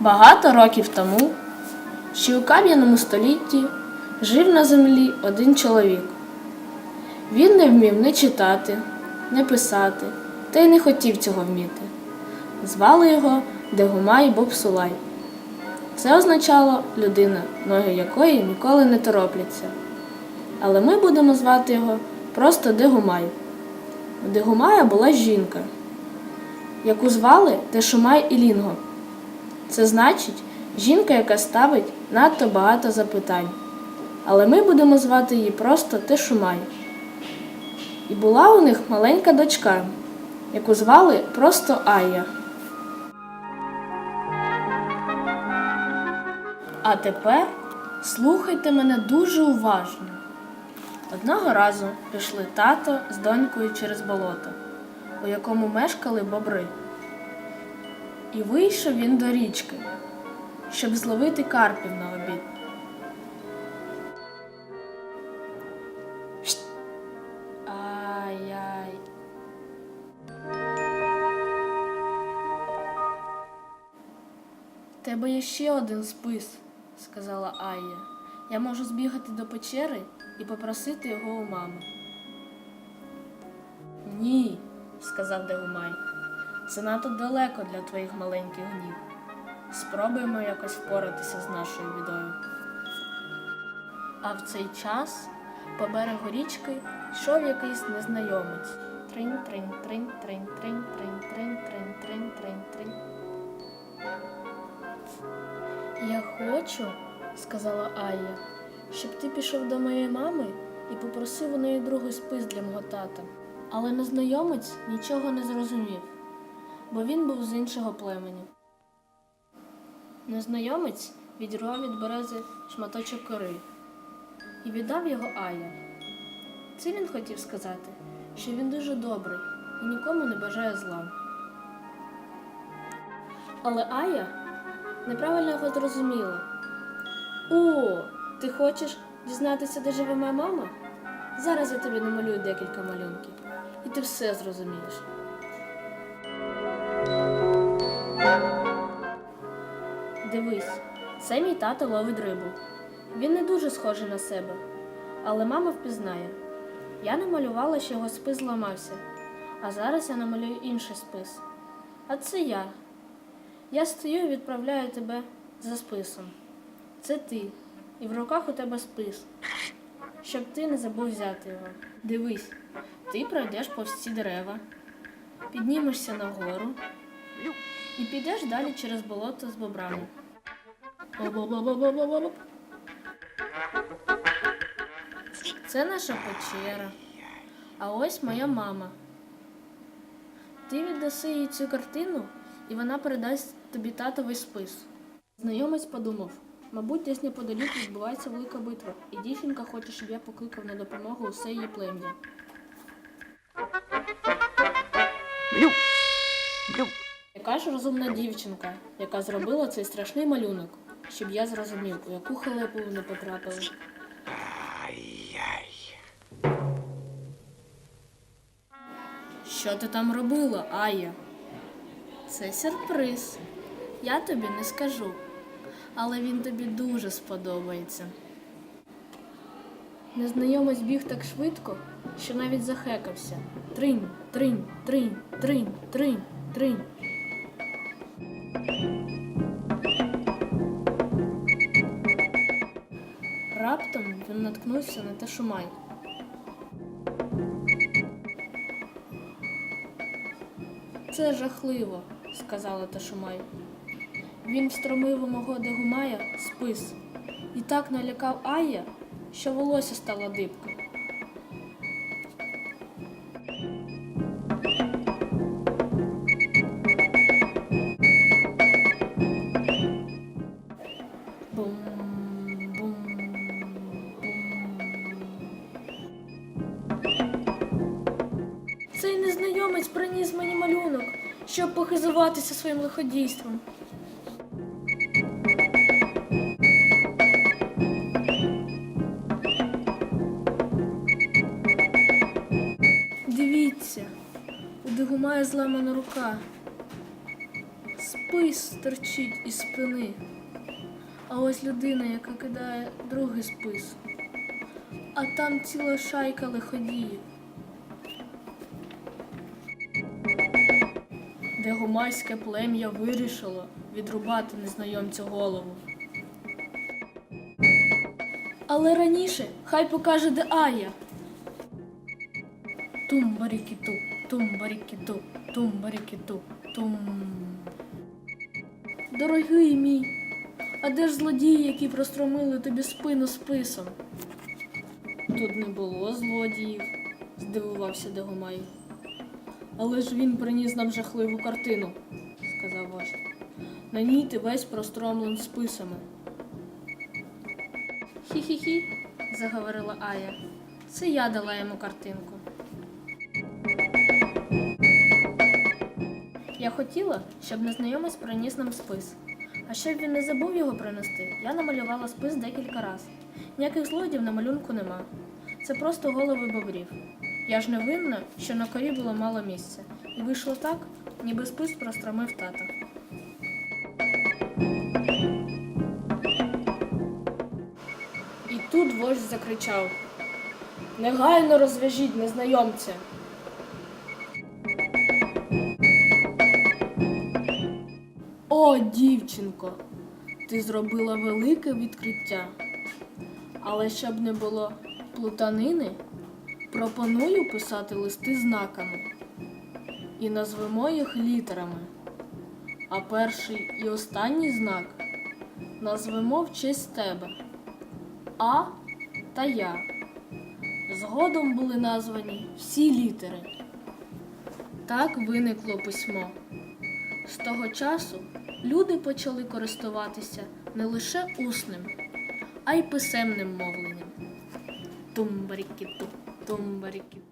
Багато років тому, ще у кам'яному столітті, жив на землі один чоловік. Він не вмів не читати, не писати, та й не хотів цього вміти. Звали його Дегумай Бобсулай. Це означало людина, ноги якої ніколи не торопляться. Але ми будемо звати його просто Дегумай. У Дегумая була жінка, яку звали Тешумай Ілінго. Це значить жінка, яка ставить надто багато запитань. Але ми будемо звати її просто Тешумай. І була у них маленька дочка, яку звали просто Ая. А тепер слухайте мене дуже уважно. Одного разу пішли тато з донькою через болото, у якому мешкали бобри. І вийшов він до річки, щоб зловити карпів на обід. Ай-яй. Тебе є ще один спис, сказала Айя. Я можу збігати до печери і попросити його у мами. Ні, сказав Дегумай. Це надто далеко для твоїх маленьких ніг. Спробуємо якось впоратися з нашою бідою. А в цей час по берегу річки йшов якийсь незнайомець. Тринь, тринь, тринь, тринь, тринь, тринь, тринь, тринь, тринь, тринь, тринь. Я хочу, сказала Айя, щоб ти пішов до моєї мами і попросив у неї другий спис для мого тата. Але незнайомець нічого не зрозумів, бо він був з іншого племені. Незнайомець відірвав від берези шматочок кори і віддав його Ая. Це він хотів сказати, що він дуже добрий і нікому не бажає зла. Але Ая неправильно його зрозуміла. О, ти хочеш дізнатися, де живе моя мама? Зараз я тобі намалюю декілька малюнків, і ти все зрозумієш. Дивись, це мій тато ловить рибу. Він не дуже схожий на себе, але мама впізнає. Я намалювала, що його спис зламався, а зараз я намалюю інший спис. А це я. Я стою і відправляю тебе за списом. Це ти, і в руках у тебе спис, щоб ти не забув взяти його. Дивись, ти пройдеш повз ці дерева, піднімешся нагору і підеш далі через болото з бобрами. Це наша печера. А ось моя мама. Ти віддаси їй цю картину, і вона передасть тобі татовий спис. Знайомець подумав, мабуть, десь неподалік відбувається велика битва, і дівчинка хоче, щоб я покликав на допомогу усе її плем'я. Яка ж розумна дівчинка, яка зробила цей страшний малюнок, щоб я зрозумів, у яку халепу вони потрапили. Що ти там робила, Ая? Це сюрприз. Я тобі не скажу, але він тобі дуже сподобається. Незнайомець біг так швидко, що навіть захекався. Тринь, тринь, тринь, тринь, тринь, тринь. Раптом він наткнувся на те шумай. Це жахливо, сказала Ташумай. Він встромив у мого дегумая спис і так налякав Ая, що волосся стало бум. Цей незнайомець приніс мені малюнок, щоб похизуватися своїм лиходійством. Мене зламана рука. Спис торчить із спини. А ось людина, яка кидає другий спис. А там ціла шайка лиходіїв. Де гумайське плем'я вирішило відрубати незнайомцю голову. Але раніше хай покаже, де Ая. Тумбарікіту, тумбарікіту, тумбарікіту, тум. Дорогий мій, а де ж злодії, які простромили тобі спину списом? Тут не було злодіїв, здивувався Дегомай. Але ж він приніс нам жахливу картину, сказав вождь. На ній ти весь простромлен списами. Хі-хі-хі, заговорила Ая. Це я дала йому картинку. Я хотіла, щоб незнайомець приніс нам спис. А щоб він не забув його принести, я намалювала спис декілька разів. Ніяких злодів на малюнку нема. Це просто голови бобрів. Я ж не винна, що на корі було мало місця. І вийшло так, ніби спис простромив тата. І тут вождь закричав: Негайно розв'яжіть незнайомця. О, дівчинко, ти зробила велике відкриття. Але щоб не було плутанини, пропоную писати листи знаками і назвемо їх літерами. А перший і останній знак назвемо в честь тебе А та Я. Згодом були названі всі літери. Так виникло письмо. З того часу люди почали користуватися не лише усним, а й писемним мовленням. Тумбарікіту, тумбарікіту.